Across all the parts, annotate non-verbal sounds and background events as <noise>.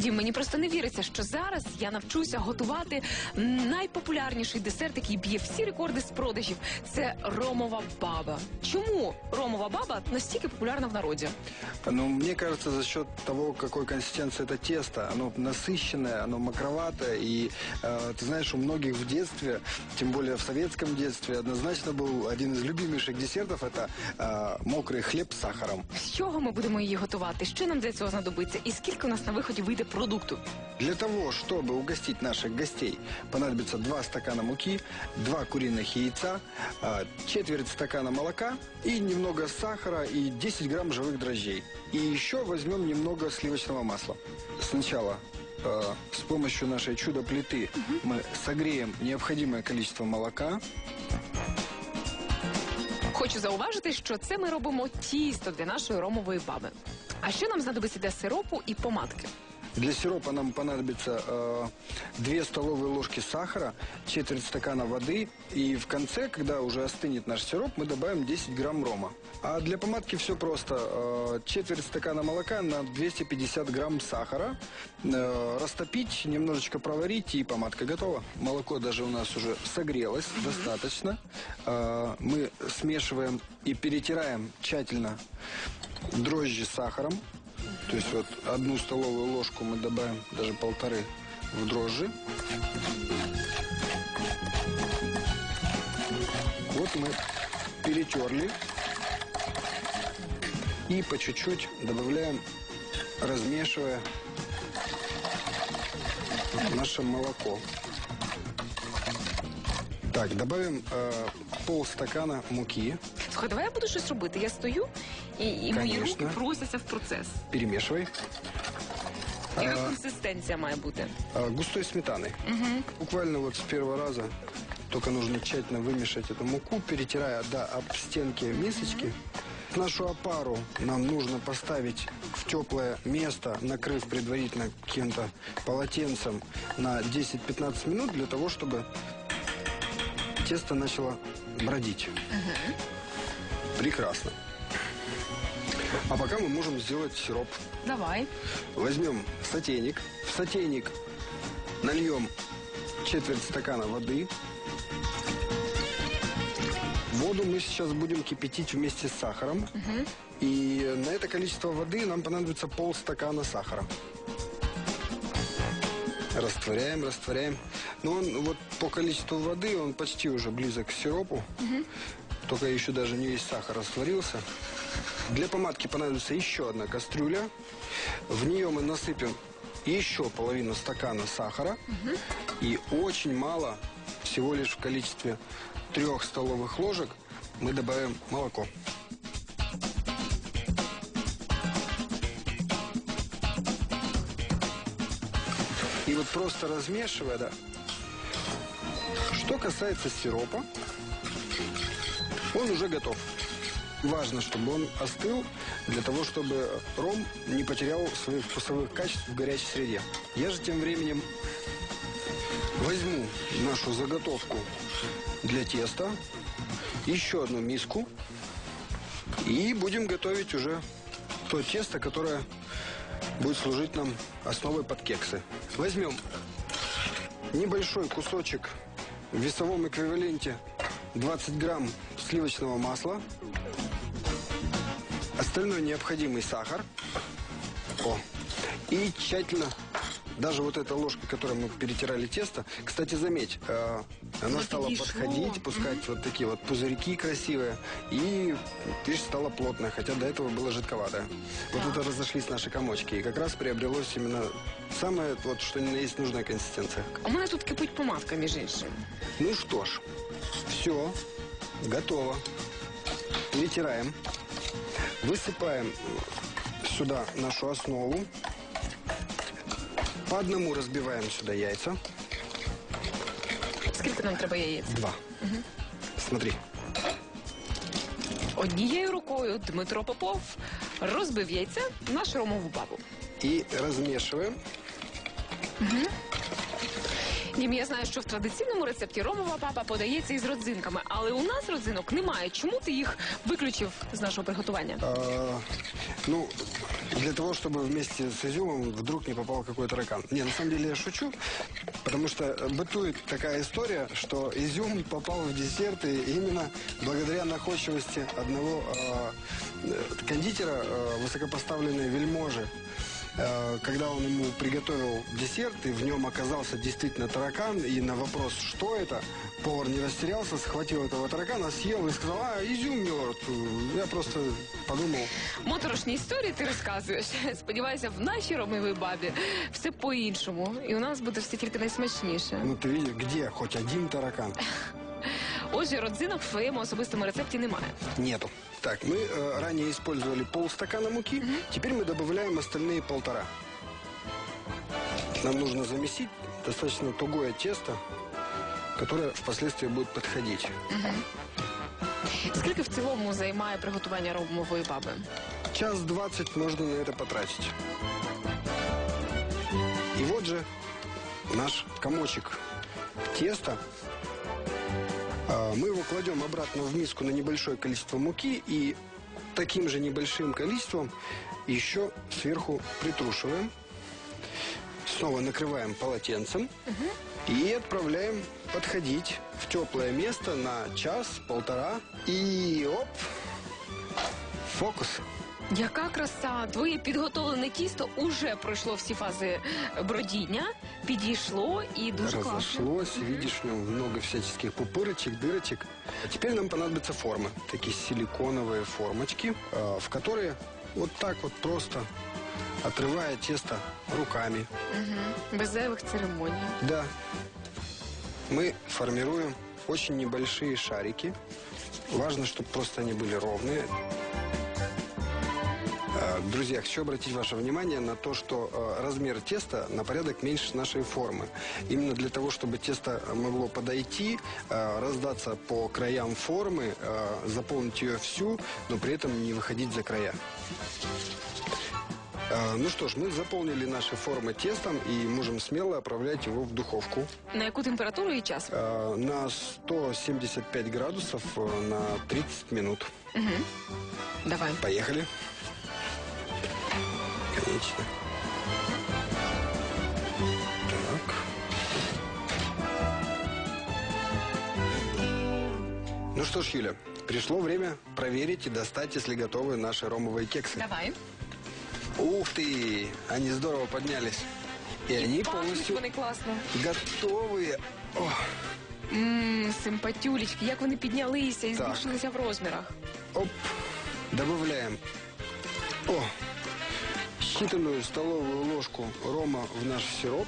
Дім, мені просто не віриться, що зараз я навчуся готувати найпопулярніший десерт, який б'є всі рекорди з продажів. Це ромова баба. Чому ромова баба настільки популярна в народі? Ну, мне кажется, за счет того, какой консистенции это тесто, оно насыщенное, оно макроватое. И э, ты знаешь, у многих в детстве, тем более в советском детстве, однозначно был один из любимейших десертов это э, мокрый хлеб с сахаром. З чого ми будемо її готувати? Що нам для цього знадобиться? І скільки у нас на виході вийде продукту? Для того, чтобы угостить наших гостей, понадобится 2 стакана муки, 2 куриных яйца, э, четверть стакана молока и немного сахара и 10 грамм живых дрожжей. И еще возьмем немного сливочного масла. Сначала э, с помощью нашей чудо-плиты мы согреем необходимое количество молока. Хочу зауважити, що це ми робимо тісто для нашої ромової баби. А що нам знадобиться для сиропу і помадки? Для сиропа нам понадобится э, 2 столовые ложки сахара, четверть стакана воды. И в конце, когда уже остынет наш сироп, мы добавим 10 грамм рома. А для помадки все просто. Э, четверть стакана молока на 250 грамм сахара. Э, растопить, немножечко проварить, и помадка готова. Молоко даже у нас уже согрелось достаточно. Э, мы смешиваем и перетираем тщательно дрожжи с сахаром. То есть вот одну столовую ложку мы добавим, даже полторы, в дрожжи. Вот мы перетерли. И по чуть-чуть добавляем, размешивая наше молоко. Так, добавим э, полстакана муки. Слухай, давай я буду щось робити. Я стою і, і мої Конечно. руки просяться в процес. Перемешивай. Яка А, консистенція має бути? а, густой сметаной. Угу. Буквально вот с первого раза только нужно тщательно вымешать эту муку, перетирая до об стенки мисочки. Нашу опару нам нужно поставить в теплое место, накрыв предварительно каким-то полотенцем на 10-15 минут для того, чтобы тесто начало бродить. Прекрасно. А пока мы можем сделать сироп. Давай. Возьмем сотейник. В сотейник нальем четверть стакана воды. Воду мы сейчас будем кипятить вместе с сахаром. И на это количество воды нам понадобится полстакана сахара. Растворяем, растворяем. Но он вот по количеству воды он почти уже близок к сиропу. Только еще даже не весь сахар растворился. Для помадки понадобится еще одна кастрюля. В нее мы насыпем еще половину стакана сахара. И очень мало, всего лишь в количестве трех столовых ложек, мы добавим молоко. Вот просто размешивая, да. Что касается сиропа, он уже готов. Важно, чтобы он остыл, для того, чтобы ром не потерял своих вкусовых качеств в горячей среде. Я же тем временем возьму нашу заготовку для теста, еще одну миску, и будем готовить уже то тесто, которое будет служить нам основой под кексы. Возьмем небольшой кусочек в весовом эквиваленте 20 грамм сливочного масла, остальной необходимый сахар. О. И тщательно, даже вот эта ложка, которой мы перетирали тесто, кстати, заметь, э, она Вот стала подходить, пускать вот такие вот пузырьки красивые, и видишь, стала плотная, хотя до этого было жидковатое. Вот Так. это разошлись наши комочки, и как раз приобрелось именно самое, вот, что ни на есть нужная консистенция. У мене тут кипить помадка, між іншим. Ну что ж, все, готово. Перетираем. Высыпаем сюда нашу основу. По одному разбиваем сюда яйца. Скільки нам треба яєць? Два. Смотри. Однією рукою Дмитро Попов розбив яйця на шромову ромову бабу. И размешиваем. Дім, я знаю, що в традиційному рецепті ромова папа подається із родзинками, але у нас родзинок немає. Чому ти їх виключив з нашого приготування? А, ну, для того, чтобы вместе с изюмом вдруг не попал какой таракан. Не, на самом деле я шучу, потому что бытует такая история, что изюм попал в десерты именно благодаря находчивости одного а, э, кондитера, э, высокопоставленной вельможи. Э, Когда он ему приготовил десерт, и в нем оказался действительно таракан, и на вопрос, что это, повар не растерялся, схватил этого таракана, съел и сказал, а, изюм, милорд. Я просто подумал, Моторошні історії ти розказуєш. <laughs> Сподіваюся, в нашій ромовій бабі все по-іншому, і у нас буде все тільки найсмачніше. ну ты видишь, где хоть один таракан? Отже, родзинок в твоєму особистому рецепті немає. Нету. Так, мы э, ранее использовали полстакана муки, теперь мы добавляем остальные полтора. Нам нужно замесить достаточно тугое тесто, которое впоследствии будет подходить. Скільки в цілому займає приготування ромової баби? Час двадцать можно на это потратить. И вот же наш комочек теста. а, Мы его кладем обратно в миску на небольшое количество муки и таким же небольшим количеством еще сверху притрушиваем. Снова накрываем полотенцем и отправляем подходить в теплое место на час-полтора. И оп, фокус. Яка краса! Твоє підготовлене тісто уже пройшло всі фази бродіння, підійшло і дуже класно. Разошлось, видишь, в нем много всяческих пупырочек, дырочек. А теперь нам понадобятся формы. Такие силиконовые формочки, э, в которые вот так вот просто, отрывая тесто руками, Мгм. Без зайвих церемоній. да, мы формируем очень небольшие шарики. Важно, чтобы просто они были ровные. Друзья, хочу обратить ваше внимание на то, что э, размер теста на порядок меньше нашей формы. Именно для того, чтобы тесто могло подойти, э, раздаться по краям формы, э, заполнить ее всю, но при этом не выходить за края. Ну что ж, мы заполнили наши формы тестом и можем смело отправлять его в духовку. На яку температуру і час? На 175 градусов на 30 минут. Угу. Давай. Поехали Конечно. Так. Ну что ж, Юля, пришло время проверить и достать, если готовы наши ромовые кексы. Давай. Ух ты! Они здорово поднялись. И они Пахнуть полностью вони класно. готовые. О, Ммм, симпатюлечки, як вони піднялися і Так. збільшилися в розмірах. Оп, добавляем. О, считанную столовую ложку рома в наш сироп.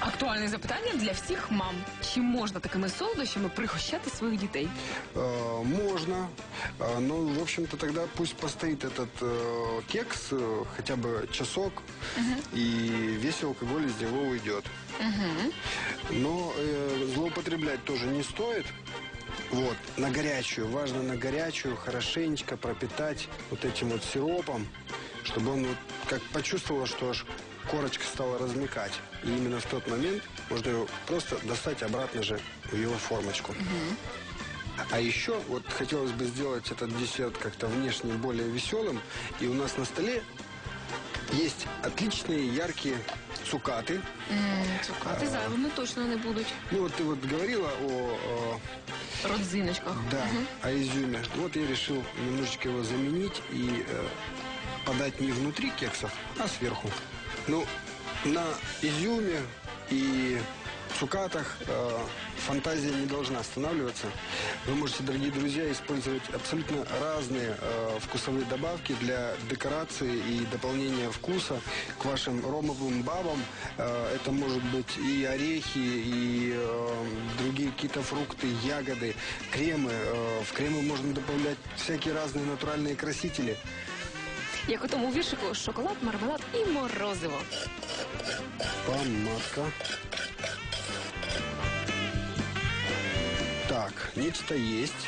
Актуальне запитання для всіх мам. Чи можна такими солодощами пригощати своїх дітей? Э, можно, э, но, в общем-то, тогда пусть постоит этот э, кекс э, хотя бы часок, и весь алкоголь из него уйдет. Но э, злоупотреблять тоже не стоит. Вот, на горячую, важно на горячую хорошенечко пропитать вот этим вот сиропом, чтобы он вот как почувствовал, что аж корочка стала размекать. И именно в тот момент можно его просто достать обратно же в его формочку. А еще вот хотелось бы сделать этот десерт как-то внешне более веселым. И у нас на столе есть отличные яркие цукаты. Ммм, цукати зайвими точно не будуть. Ну вот ты вот говорила о, о Родзиночках. Да, о изюме. Вот я решил немножечко его заменить и э, подать не внутри кексов, а сверху. Ну, на изюме и цукатах э, фантазия не должна останавливаться. Вы можете, дорогие друзья, использовать абсолютно разные э, вкусовые добавки для декорации и дополнения вкуса к вашим ромовым бабам. Э, это может быть и орехи, и э, другие какие-то фрукты, ягоды, кремы. Э, в кремы можно добавлять всякие разные натуральные красители. Я у тому віршику шоколад, мармелад і морозиво. Помадка. Так, нечто есть.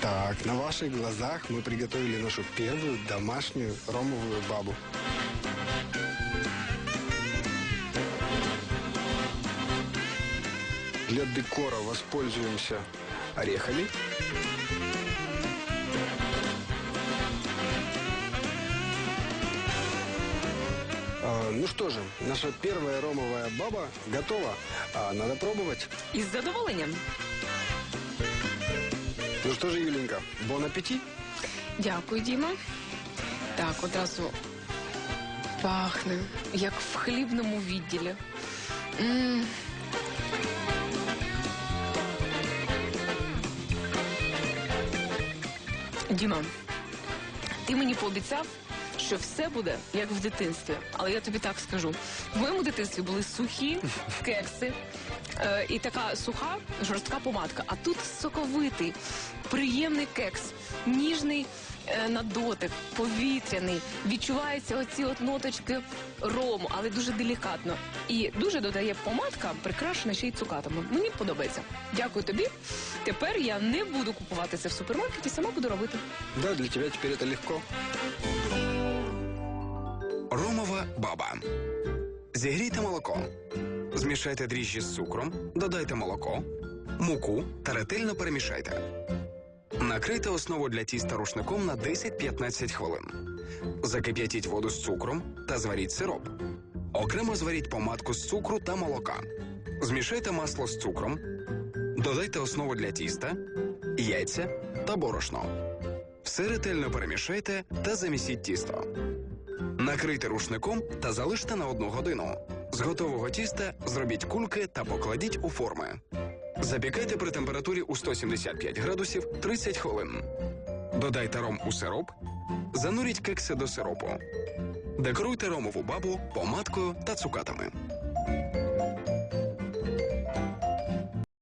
Так, на ваших глазах мы приготовили нашу первую домашнюю ромовую бабу. Для декора воспользуемся орехами. Ну что же, наша первая ромовая баба готова. А надо пробовать. Із задоволенням. Ну что же, Юленька, бон аппетит. Дякую, Діма. Так, одразу пахне, як в хлібному відділі. м Діма, ти мені пообіцяв, що все буде як в дитинстві. Але я тобі так скажу: в моєму дитинстві були сухі <laughs> кекси е, і така суха жорстка помадка. А тут соковитий, приємний кекс, ніжний е, на дотик, повітряний. Відчуваються оці от ноточки рому, але дуже делікатно. І дуже додає помадка, прикрашена ще й цукатами. Мені подобається. Дякую тобі. Тепер я не буду купувати це в супермаркеті, сама буду робити. Да, для тебя теперь это легко. Баба. Зігрійте молоко. Змішайте дріжджі з цукром, додайте молоко, муку та ретельно перемішайте. Накрийте основу для тіста рушником на 10-15 хвилин. Закип'ятіть воду з цукром та зваріть сироп. Окремо зваріть помадку з цукру та молока. Змішайте масло з цукром. Додайте основу для тіста, яйця та борошно. Все ретельно перемішайте та замісіть тісто. Накрийте рушником та залиште на одну годину. З готового тіста зробіть кульки та покладіть у форми. Запікайте при температурі у 175 градусів 30 хвилин. Додайте ром у сироп. Зануріть кекси до сиропу. Декоруйте ромову бабу помадкою та цукатами.